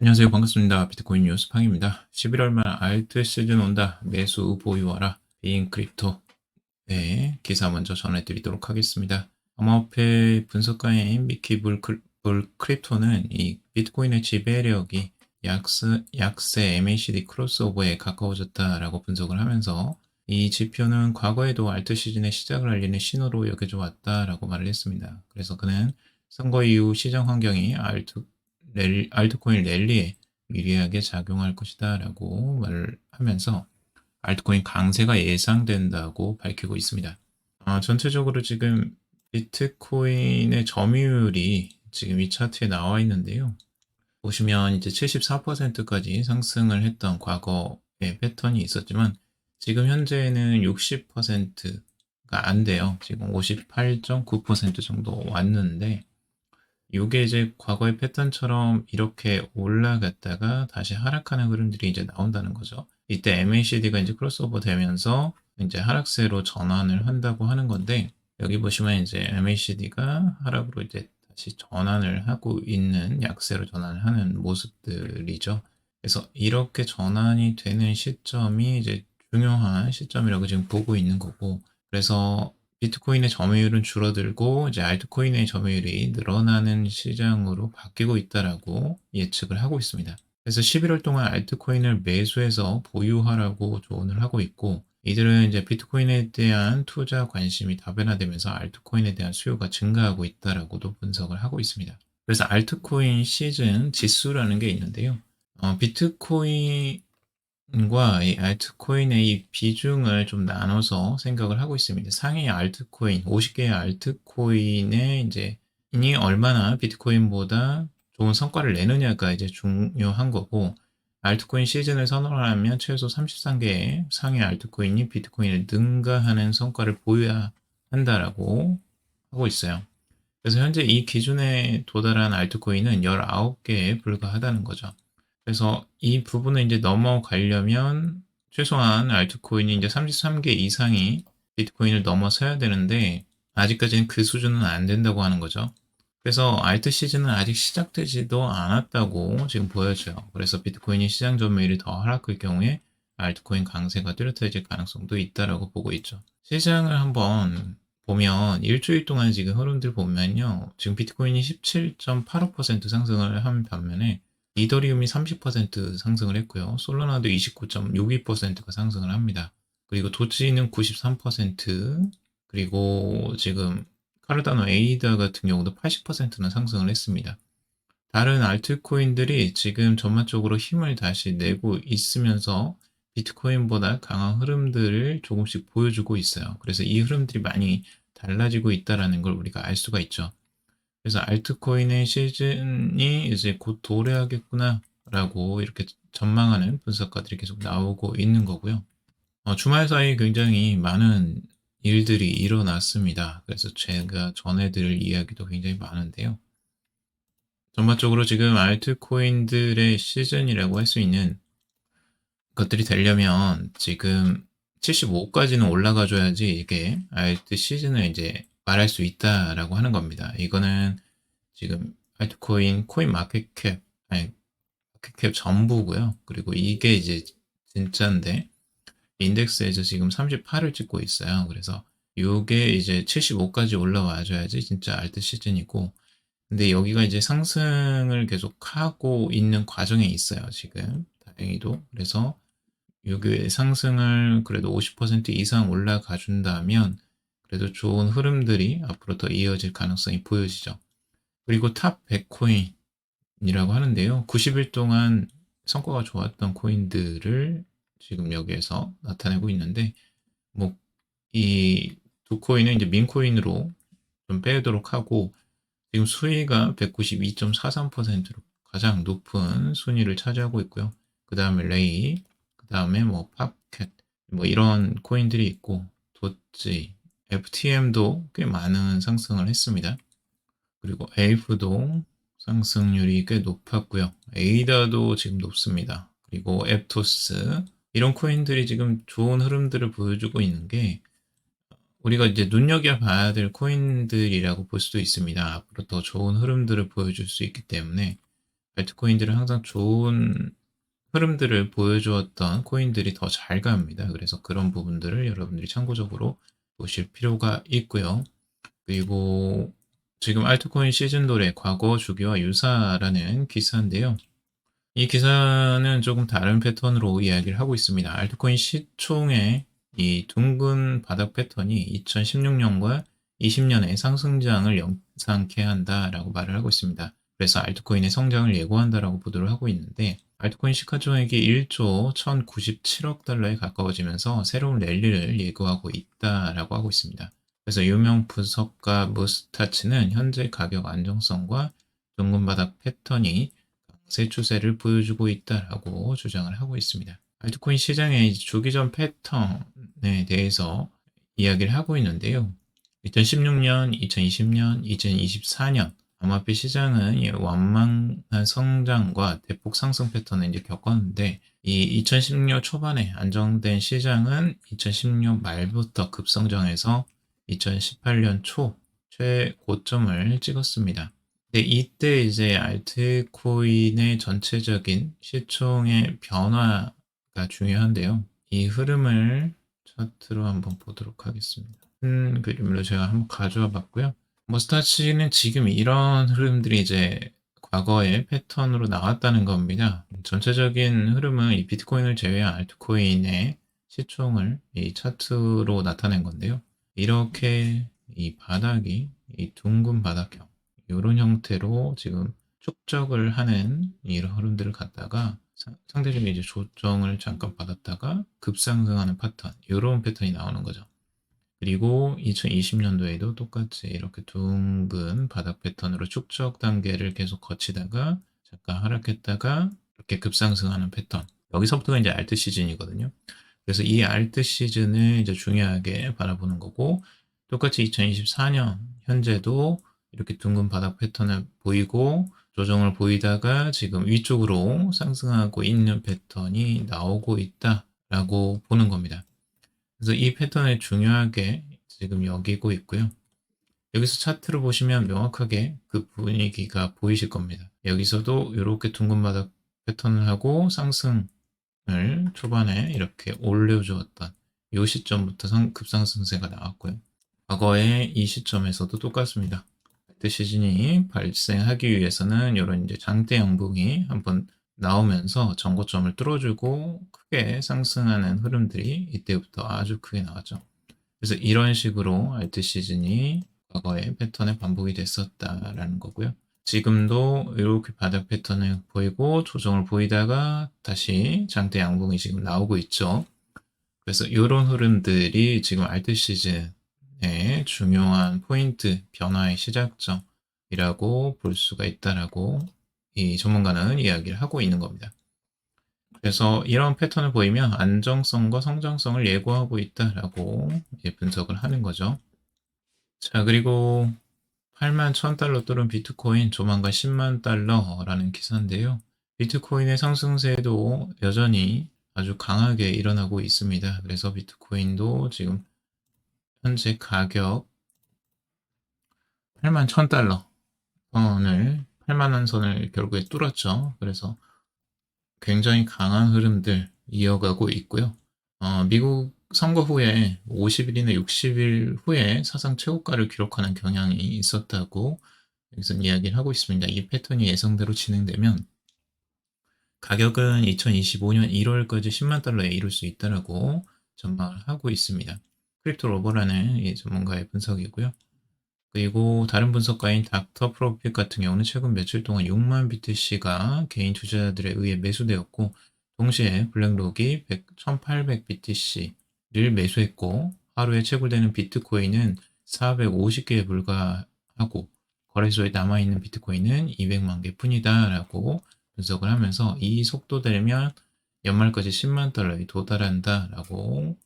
안녕하세요. 반갑습니다. 비트코인 뉴스 팡입니다. 11월 말 알트 시즌 온다. 매수 보유하라. 비인 크립토. 네, 기사 먼저 전해드리도록 하겠습니다. 암호화폐 분석가인 미키 불, 불 크립토는 이 비트코인의 지배력이 약세, 약세 MACD 크로스오버에 가까워졌다라고 분석을 하면서 이 지표는 과거에도 알트 시즌의 시작을 알리는 신호로 여겨져 왔다라고 말을 했습니다. 그래서 그는 선거 이후 시장 환경이 알트 랠, 알트코인 랠리에 유리하게 작용할 것이다 라고 말을 하면서 알트코인 강세가 예상된다고 밝히고 있습니다. 어, 전체적으로 지금 비트코인의 점유율이 지금 이 차트에 나와 있는데요. 보시면 이제 74%까지 상승을 했던 과거의 패턴이 있었지만 지금 현재는 60%가 안 돼요. 지금 58.9% 정도 왔는데 이게 이제 과거의 패턴처럼 이렇게 올라갔다가 다시 하락하는 흐름들이 이제 나온다는 거죠. 이때 MACD가 이제 크로스오버 되면서 이제 하락세로 전환을 한다고 하는 건데 여기 보시면 이제 MACD가 하락으로 이제 다시 전환을 하고 있는 약세로 전환을 하는 모습들이죠. 그래서 이렇게 전환이 되는 시점이 이제 중요한 시점이라고 지금 보고 있는 거고 그래서 비트코인의 점유율은 줄어들고 이제 알트코인의 점유율이 늘어나는 시장으로 바뀌고 있다라고 예측을 하고 있습니다. 그래서 11월 동안 알트코인을 매수해서 보유하라고 조언을 하고 있고 이들은 이제 비트코인에 대한 투자 관심이 다변화되면서 알트코인에 대한 수요가 증가하고 있다라고도 분석을 하고 있습니다. 그래서 알트코인 시즌 지수라는 게 있는데요. 어, 비트코인 과 이 알트코인의 이 비중을 좀 나눠서 생각을 하고 있습니다. 상위 알트코인, 50개의 알트코인의 이제 이 얼마나 비트코인보다 좋은 성과를 내느냐가 이제 중요한 거고 알트코인 시즌을 선언하면 최소 33개의 상위 알트코인이 비트코인을 능가하는 성과를 보여야 한다라고 하고 있어요. 그래서 현재 이 기준에 도달한 알트코인은 19개에 불과하다는 거죠. 그래서 이 부분을 이제 넘어가려면 최소한 알트코인이 이제 33개 이상이 비트코인을 넘어서야 되는데 아직까지는 그 수준은 안 된다고 하는 거죠. 그래서 알트 시즌은 아직 시작되지도 않았다고 지금 보여져요. 그래서 비트코인이 시장 점유율이 더 하락할 경우에 알트코인 강세가 뚜렷해질 가능성도 있다라고 보고 있죠. 시장을 한번 보면 일주일 동안 지금 흐름들 보면요. 지금 비트코인이 17.85% 상승을 한 반면에 이더리움이 30% 상승을 했고요. 솔라나도 29.62%가 상승을 합니다. 그리고 도치는 93% 그리고 지금 카르다노 에이다 같은 경우도 80%나 상승을 했습니다. 다른 알트코인들이 지금 전반적으로 힘을 다시 내고 있으면서 비트코인보다 강한 흐름들을 조금씩 보여주고 있어요. 그래서 이 흐름들이 많이 달라지고 있다는 걸 우리가 알 수가 있죠. 그래서 알트코인의 시즌이 이제 곧 도래하겠구나 라고 이렇게 전망하는 분석가들이 계속 나오고 있는 거고요. 어, 주말 사이에 굉장히 많은 일들이 일어났습니다. 그래서 제가 전해드릴 이야기도 굉장히 많은데요. 전반적으로 지금 알트코인들의 시즌이라고 할 수 있는 것들이 되려면 지금 75까지는 올라가줘야지 이게 알트 시즌을 이제 말할 수 있다라고 하는 겁니다. 이거는 지금 알트코인 코인 마켓캡 아니 마켓캡 전부고요. 그리고 이게 이제 진짜인데 인덱스에서 지금 38을 찍고 있어요. 그래서 이게 이제 75까지 올라와 줘야지 진짜 알트 시즌이고 근데 여기가 이제 상승을 계속 하고 있는 과정에 있어요. 지금 다행히도 그래서 여기에 상승을 그래도 50% 이상 올라가 준다면 그래도 좋은 흐름들이 앞으로 더 이어질 가능성이 보여지죠. 그리고 탑 100 코인이라고 하는데요. 90일 동안 성과가 좋았던 코인들을 지금 여기에서 나타내고 있는데, 뭐, 이 두 코인은 이제 민코인으로 좀 빼도록 하고, 지금 수위가 192.43%로 가장 높은 순위를 차지하고 있고요. 그 다음에 레이, 그 다음에 뭐 팝캣, 뭐 이런 코인들이 있고, 도지, FTM도 꽤 많은 상승을 했습니다. 그리고 에이프도 상승률이 꽤 높았고요. 에이다도 지금 높습니다. 그리고 앱토스 이런 코인들이 지금 좋은 흐름들을 보여주고 있는 게 우리가 이제 눈여겨봐야 될 코인들이라고 볼 수도 있습니다. 앞으로 더 좋은 흐름들을 보여줄 수 있기 때문에 알트코인들은 항상 좋은 흐름들을 보여주었던 코인들이 더 잘 갑니다. 그래서 그런 부분들을 여러분들이 참고적으로 보실 필요가 있고요. 그리고 지금 알트코인 시즌 돌의 과거 주기와 유사라는 기사인데요. 이 기사는 조금 다른 패턴으로 이야기를 하고 있습니다. 알트코인 시총의 이 둥근 바닥 패턴이 2016년과 20년의 상승장을 영상케 한다라고 말을 하고 있습니다. 그래서 알트코인의 성장을 예고한다라고 보도를 하고 있는데 알트코인 시가총액이 1조 1097억 달러에 가까워지면서 새로운 랠리를 예고하고 있다라고 하고 있습니다. 그래서 유명 분석가 무스타치는 현재 가격 안정성과 둥근 바닥 패턴이 강세 추세를 보여주고 있다라고 주장을 하고 있습니다. 알트코인 시장의 조기 전 패턴에 대해서 이야기를 하고 있는데요. 2016년, 2020년, 2024년 암호화폐 시장은 예, 완만한 성장과 대폭 상승 패턴을 이제 겪었는데 이 2016년 초반에 안정된 시장은 2016년 말부터 급성장해서 2018년 초 최고점을 찍었습니다. 근데 이때 이제 알트코인의 전체적인 시총의 변화가 중요한데요. 이 흐름을 차트로 한번 보도록 하겠습니다. 큰 그림으로 제가 한번 가져와 봤고요. 머스타치는 지금 이런 흐름들이 이제 과거의 패턴으로 나왔다는 겁니다. 전체적인 흐름은 이 비트코인을 제외한 알트코인의 시총을 이 차트로 나타낸 건데요. 이렇게 이 바닥이 이 둥근 바닥형 이런 형태로 지금 축적을 하는 이런 흐름들을 갖다가 상대적인 이제 조정을 잠깐 받았다가 급상승하는 패턴 이런 패턴이 나오는 거죠. 그리고 2020년도에도 똑같이 이렇게 둥근 바닥 패턴으로 축적 단계를 계속 거치다가 잠깐 하락했다가 이렇게 급상승하는 패턴. 여기서부터가 이제 알트 시즌이거든요. 그래서 이 알트 시즌을 이제 중요하게 바라보는 거고 똑같이 2024년 현재도 이렇게 둥근 바닥 패턴을 보이고 조정을 보이다가 지금 위쪽으로 상승하고 있는 패턴이 나오고 있다라고 보는 겁니다. 그래서 이 패턴을 중요하게 지금 여기고 있고요. 여기서 차트를 보시면 명확하게 그 분위기가 보이실 겁니다. 여기서도 이렇게 둥근 바닥 패턴을 하고 상승을 초반에 이렇게 올려주었던 이 시점부터 급상승세가 나왔고요. 과거에 이 시점에서도 똑같습니다. 그 시즌이 발생하기 위해서는 이런 이제 장대 양봉이 한번 나오면서 정고점을 뚫어주고 크게 상승하는 흐름들이 이때부터 아주 크게 나왔죠. 그래서 이런 식으로 알트 시즌이 과거의 패턴의 반복이 됐었다라는 거고요. 지금도 이렇게 바닥 패턴을 보이고 조정을 보이다가 다시 장대 양봉이 지금 나오고 있죠. 그래서 이런 흐름들이 지금 알트 시즌의 중요한 포인트 변화의 시작점이라고 볼 수가 있다라고 이 전문가는 이야기를 하고 있는 겁니다. 그래서 이런 패턴을 보이면 안정성과 성장성을 예고하고 있다라고 분석을 하는 거죠. 자, 그리고 8만 1000달러 뚫은 비트코인 조만간 10만 달러라는 기사인데요. 비트코인의 상승세도 여전히 아주 강하게 일어나고 있습니다. 그래서 비트코인도 지금 현재 가격 8만 1000달러 선을 8만원 선을 결국에 뚫었죠. 그래서 굉장히 강한 흐름들 이어가고 있고요. 어, 미국 선거 후에 50일이나 60일 후에 사상 최고가를 기록하는 경향이 있었다고 여기서 이야기를 하고 있습니다. 이 패턴이 예상대로 진행되면 가격은 2025년 1월까지 10만 달러에 이를 수 있다라고 전망을 하고 있습니다. 크립토 로버라는 이 전문가의 분석이고요. 그리고 다른 분석가인 닥터 프로핏 같은 경우는 최근 며칠 동안 6만 BTC가 개인 투자자들에 의해 매수되었고 동시에 블랙록이 1800 BTC를 매수했고 하루에 채굴되는 비트코인은 450개에 불과하고 거래소에 남아있는 비트코인은 200만 개 뿐이다 라고 분석을 하면서 이 속도대면 연말까지 10만 달러에 도달한다 라고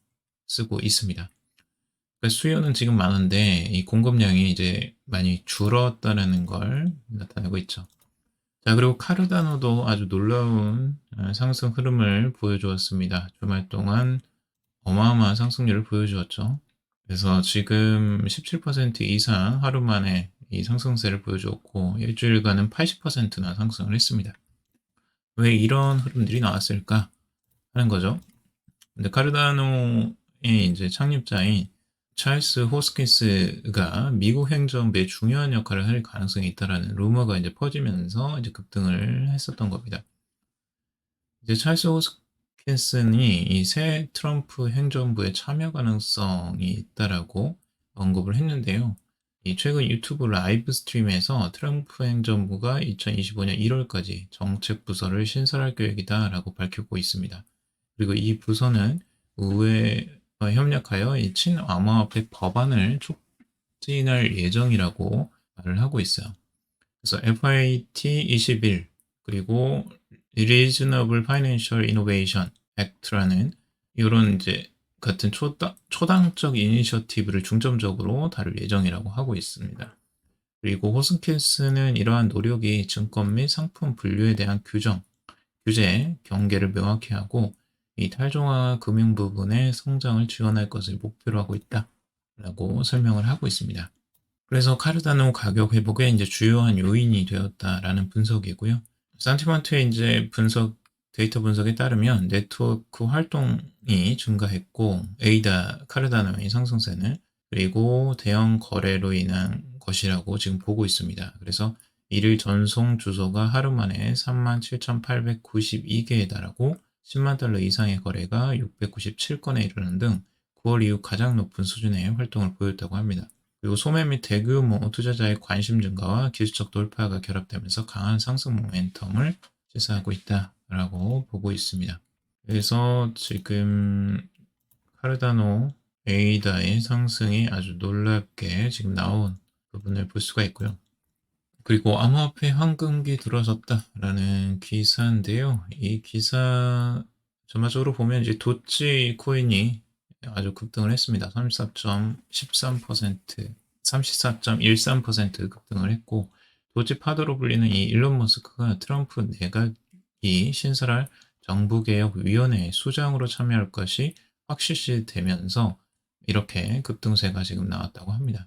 쓰고 있습니다. 수요는 지금 많은데 이 공급량이 이제 많이 줄었다는 걸 나타내고 있죠. 자, 그리고 카르다노도 아주 놀라운 어, 상승 흐름을 보여주었습니다. 주말 동안 어마어마한 상승률을 보여주었죠. 그래서 지금 17% 이상 하루 만에 이 상승세를 보여주었고 일주일간은 80%나 상승을 했습니다. 왜 이런 흐름들이 나왔을까 하는 거죠. 근데 카르다노의 이제 창립자인 찰스 호스킨스가 미국 행정부에 중요한 역할을 할 가능성이 있다라는 루머가 이제 퍼지면서 이제 급등을 했었던 겁니다. 이제 찰스 호스킨슨이 이 새 트럼프 행정부에 참여 가능성이 있다라고 언급을 했는데요. 이 최근 유튜브 라이브 스트림에서 트럼프 행정부가 2025년 1월까지 정책 부서를 신설할 계획이다라고 밝히고 있습니다. 그리고 이 부서는 의회와 협력하여 이 친암호화폐 법안을 촉진할 예정이라고 말을 하고 있어요. 그래서 FIT 21 그리고 Reasonable Financial Innovation Act라는 이런 이제 같은 초당, 초당적 이니셔티브를 중점적으로 다룰 예정이라고 하고 있습니다. 그리고 호스킨스는 이러한 노력이 증권 및 상품 분류에 대한 규정, 규제, 경계를 명확히 하고 이 탈종화 금융 부분의 성장을 지원할 것을 목표로 하고 있다 라고 설명을 하고 있습니다. 그래서 카르다노 가격 회복의 이제 주요한 요인이 되었다라는 분석이고요. 산티먼트의 이제 분석 데이터 분석에 따르면 네트워크 활동이 증가했고 에이다 카르다노의 상승세는 그리고 대형 거래로 인한 것이라고 지금 보고 있습니다. 그래서 일일 전송 주소가 하루 만에 37,892개에 달하고 10만 달러 이상의 거래가 697건에 이르는 등 9월 이후 가장 높은 수준의 활동을 보였다고 합니다. 그리고 소매 및 대규모 투자자의 관심 증가와 기술적 돌파가 결합되면서 강한 상승 모멘텀을 시사하고 있다라고 보고 있습니다. 그래서 지금 카르다노 에이다의 상승이 아주 놀랍게 지금 나온 부분을 볼 수가 있고요. 그리고 암호화폐 황금기 들어섰다라는 기사인데요. 이 기사 전반적으로 보면 이제 도치 코인이 아주 급등을 했습니다. 34.13%, 34.13% 급등을 했고 도치 파도로 불리는 이 일론 머스크가 트럼프 내각이 신설할 정부개혁위원회 수장으로 참여할 것이 확실시 되면서 이렇게 급등세가 지금 나왔다고 합니다.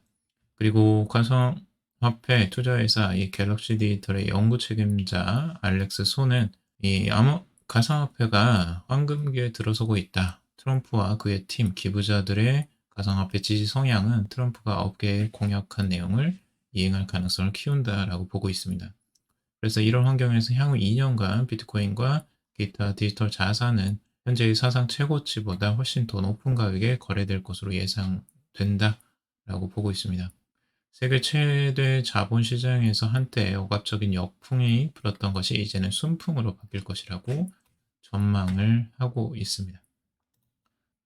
그리고 가성 화폐 투자회사 이 갤럭시 디지털의 연구 책임자 알렉스 소는 이 암호 가상화폐가 황금기에 들어서고 있다. 트럼프와 그의 팀 기부자들의 가상화폐 지지 성향은 트럼프가 업계에 공약한 내용을 이행할 가능성을 키운다라고 보고 있습니다. 그래서 이런 환경에서 향후 2년간 비트코인과 기타 디지털 자산은 현재의 사상 최고치보다 훨씬 더 높은 가격에 거래될 것으로 예상된다라고 보고 있습니다. 세계 최대 자본 시장에서 한때 억압적인 역풍이 불었던 것이 이제는 순풍으로 바뀔 것이라고 전망을 하고 있습니다.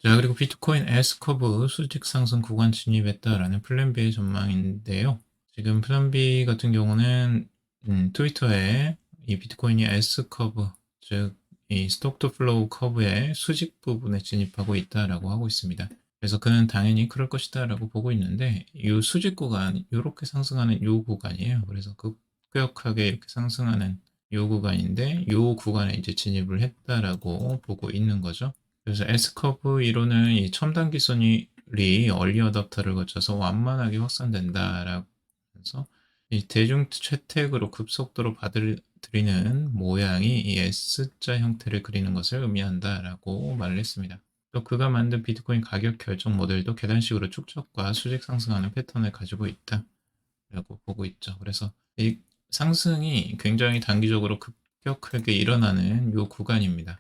자, 그리고 비트코인 S커브 수직 상승 구간 진입했다라는 플랜 B의 전망인데요. 지금 플랜 B 같은 경우는 음, 트위터에 이 비트코인이 S커브, 즉, 이 스톡 투 플로우 커브의 수직 부분에 진입하고 있다라고 하고 있습니다. 그래서 그는 당연히 그럴 것이다 라고 보고 있는데 이 수직 구간 이렇게 상승하는 이 구간이에요. 그래서 급격하게 이렇게 상승하는 이 구간인데 이 구간에 이제 진입을 했다라고 보고 있는 거죠. 그래서 S커브 이론은 이 첨단 기술이 얼리 어답터를 거쳐서 완만하게 확산된다라고 해서 이 대중 채택으로 급속도로 받아들이는 모양이 이 S자 형태를 그리는 것을 의미한다라고 말을 했습니다. 또 그가 만든 비트코인 가격 결정 모델도 계단식으로 축적과 수직 상승하는 패턴을 가지고 있다. 라고 보고 있죠. 그래서 이 상승이 굉장히 단기적으로 급격하게 일어나는 요 구간입니다.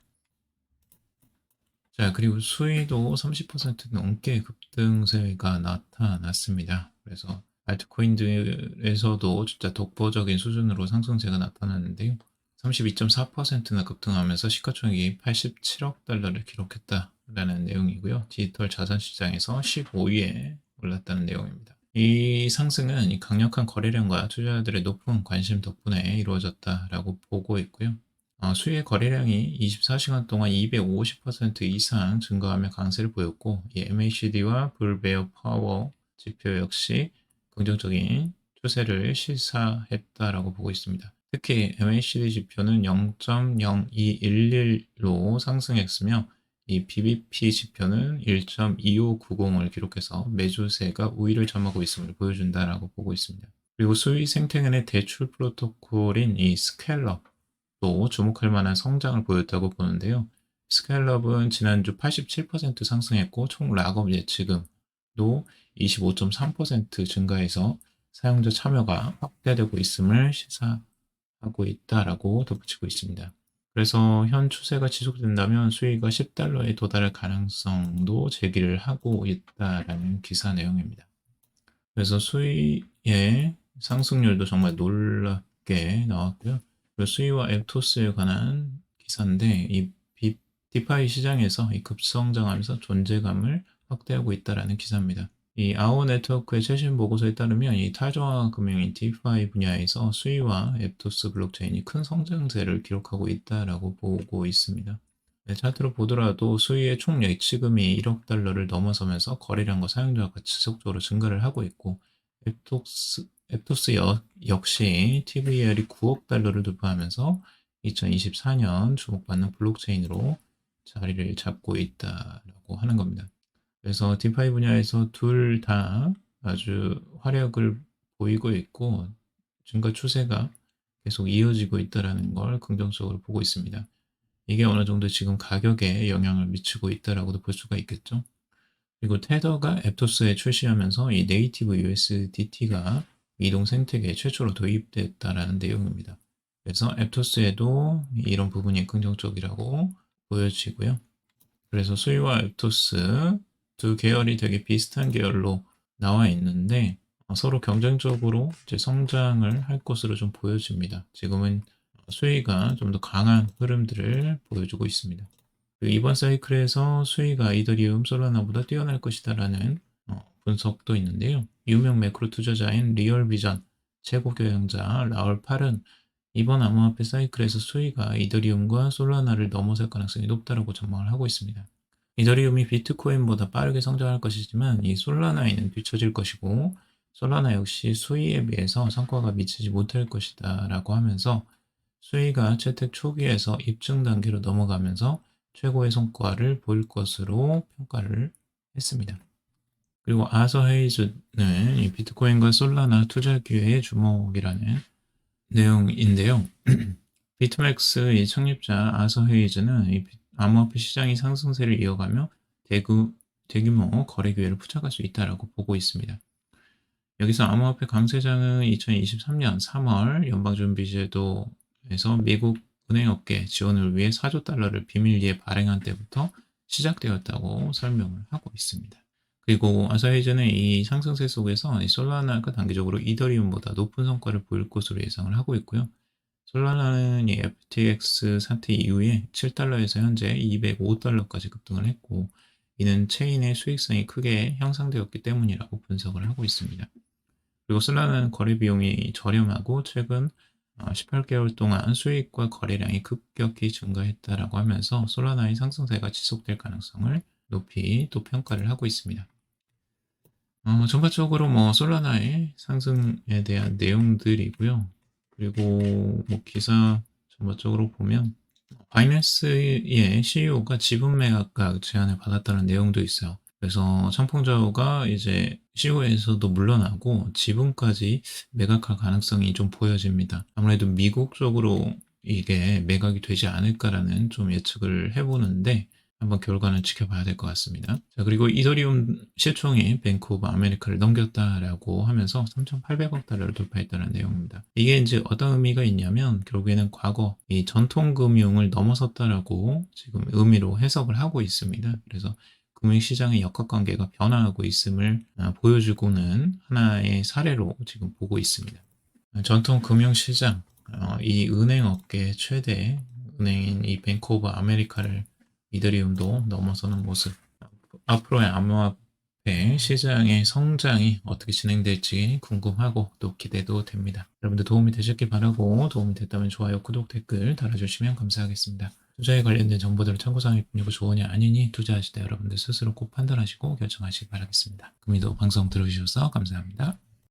자, 그리고 수위도 30% 넘게 급등세가 나타났습니다. 그래서 알트코인들에서도 진짜 독보적인 수준으로 상승세가 나타났는데요. 32.4%나 급등하면서 시가총액이 87억 달러를 기록했다. 라는 내용이고요. 디지털 자산 시장에서 15위에 올랐다는 내용입니다. 이 상승은 이 강력한 거래량과 투자자들의 높은 관심 덕분에 이루어졌다라고 보고 있고요. 어, 수의 거래량이 24시간 동안 250% 이상 증가하며 강세를 보였고, 이 MACD와 불베어 파워 지표 역시 긍정적인 추세를 시사했다라고 보고 있습니다. 특히 MACD 지표는 0.0211로 상승했으며 이 BBP 지표는 1.2590을 기록해서 매주세가 우위를 점하고 있음을 보여준다라고 보고 있습니다. 그리고 수위 생태계의 대출 프로토콜인 이또 주목할 만한 성장을 보였다고 보는데요. 스카일럽은 지난주 87% 상승했고 총 락업 예치금도 25.3% 증가해서 사용자 참여가 확대되고 있음을 시사하고 있다라고 덧붙이고 있습니다. 그래서 현 추세가 지속된다면 수위가 10달러에 도달할 가능성도 제기를 하고 있다라는 기사 내용입니다. 그래서 수위의 상승률도 정말 놀랍게 나왔고요. 수위와 앱토스에 관한 기사인데 이 비- 디파이 시장에서 이 급성장하면서 존재감을 확대하고 있다라는 기사입니다. 이 아오 네트워크의 최신 보고서에 따르면 이 타조화 금융인 디파이 분야에서 수위와 앱토스 블록체인이 큰 성장세를 기록하고 있다라고 보고 있습니다. 네, 차트로 보더라도 수위의 총 예치금이 1억 달러를 넘어서면서 거래량과 사용자가 지속적으로 증가를 하고 있고 앱토스, 앱토스 여- 역시 TVL이 9억 달러를 돌파하면서 2024년 주목받는 블록체인으로 자리를 잡고 있다라고 하는 겁니다. 그래서 디파이 분야에서 둘 다 아주 화력을 보이고 있고 증가 추세가 계속 이어지고 있다라는 걸 긍정적으로 보고 있습니다. 이게 어느 정도 지금 가격에 영향을 미치고 있다라고도 볼 수가 있겠죠. 그리고 테더가 앱토스에 출시하면서 이 네이티브 USDT가 이동 생태계에 최초로 도입됐다라는 내용입니다. 그래서 앱토스에도 이런 부분이 긍정적이라고 보여지고요. 그래서 수위와 앱토스 두 계열이 되게 비슷한 계열로 나와 있는데 어, 서로 경쟁적으로 이제 성장을 할 것으로 좀 보여집니다. 지금은 수위가 좀 더 강한 흐름들을 보여주고 있습니다. 그리고 이번 사이클에서 수위가 이더리움, 솔라나보다 뛰어날 것이다라는 어, 분석도 있는데요. 유명 매크로 투자자인 리얼비전 최고 경영자 라울 팔은 이번 암호화폐 사이클에서 수위가 이더리움과 솔라나를 넘어설 가능성이 높다고 전망을 하고 있습니다. 이더리움이 비트코인보다 빠르게 성장할 것이지만 이 솔라나에는 뒤처질 것이고 솔라나 역시 수위에 비해서 성과가 미치지 못할 것이다 라고 하면서 수위가 채택 초기에서 입증 단계로 넘어가면서 최고의 성과를 보일 것으로 평가를 했습니다. 그리고 아서 헤이즈는 이 비트코인과 솔라나 투자 기회의 주목이라는 내용인데요. 비트맥스 이 창립자 아서 헤이즈는 이 암호화폐 시장이 상승세를 이어가며 대구, 대규모 거래 기회를 포착할 수 있다라고 보고 있습니다. 여기서 암호화폐 강세장은 2023년 3월 연방준비제도에서 미국 은행업계 지원을 위해 4조 달러를 비밀리에 발행한 때부터 시작되었다고 설명을 하고 있습니다. 그리고 아사히즈는 이 상승세 속에서 이 솔라나가 단기적으로 이더리움보다 높은 성과를 보일 것으로 예상을 하고 있고요. 솔라나는 이 FTX 사태 이후에 7달러에서 현재 205달러까지 급등을 했고 이는 체인의 수익성이 크게 향상되었기 때문이라고 분석을 하고 있습니다. 그리고 솔라나는 거래 비용이 저렴하고 최근 18개월 동안 수익과 거래량이 급격히 증가했다라고 하면서 솔라나의 상승세가 지속될 가능성을 높이 또 평가를 하고 있습니다. 어, 전반적으로 뭐 솔라나의 상승에 대한 내용들이고요. 그리고 뭐 기사 전반적으로 보면 바이낸스의 CEO가 지분 매각가 제안을 받았다는 내용도 있어요. 그래서 청풍자오가 이제 CEO에서도 물러나고 지분까지 매각할 가능성이 좀 보여집니다. 아무래도 미국 쪽으로 이게 매각이 되지 않을까라는 좀 예측을 해보는데 한번 결과는 지켜봐야 될 것 같습니다. 자, 그리고 이더리움 시총이 뱅크 오브 아메리카를 넘겼다라고 하면서 3,800억 달러를 돌파했다는 내용입니다. 이게 이제 어떤 의미가 있냐면 결국에는 과거 이 전통 금융을 넘어섰다라고 지금 의미로 해석을 하고 있습니다. 그래서 금융시장의 역학관계가 변화하고 있음을 아, 보여주고는 하나의 사례로 지금 보고 있습니다. 전통 금융시장, 어, 이 은행업계 최대 은행인 이 뱅크 오브 아메리카를 이더리움도 넘어서는 모습. 앞으로의 암호화폐 시장의 성장이 어떻게 진행될지 궁금하고 또 기대도 됩니다. 여러분들 도움이 되셨길 바라고 도움이 됐다면 좋아요, 구독, 댓글 달아주시면 감사하겠습니다. 투자에 관련된 정보들을 참고사항일 뿐이고 조언이 아니니 투자하실 때 여러분들 스스로 꼭 판단하시고 결정하시기 바라겠습니다. 금이도 방송 들어주셔서 감사합니다.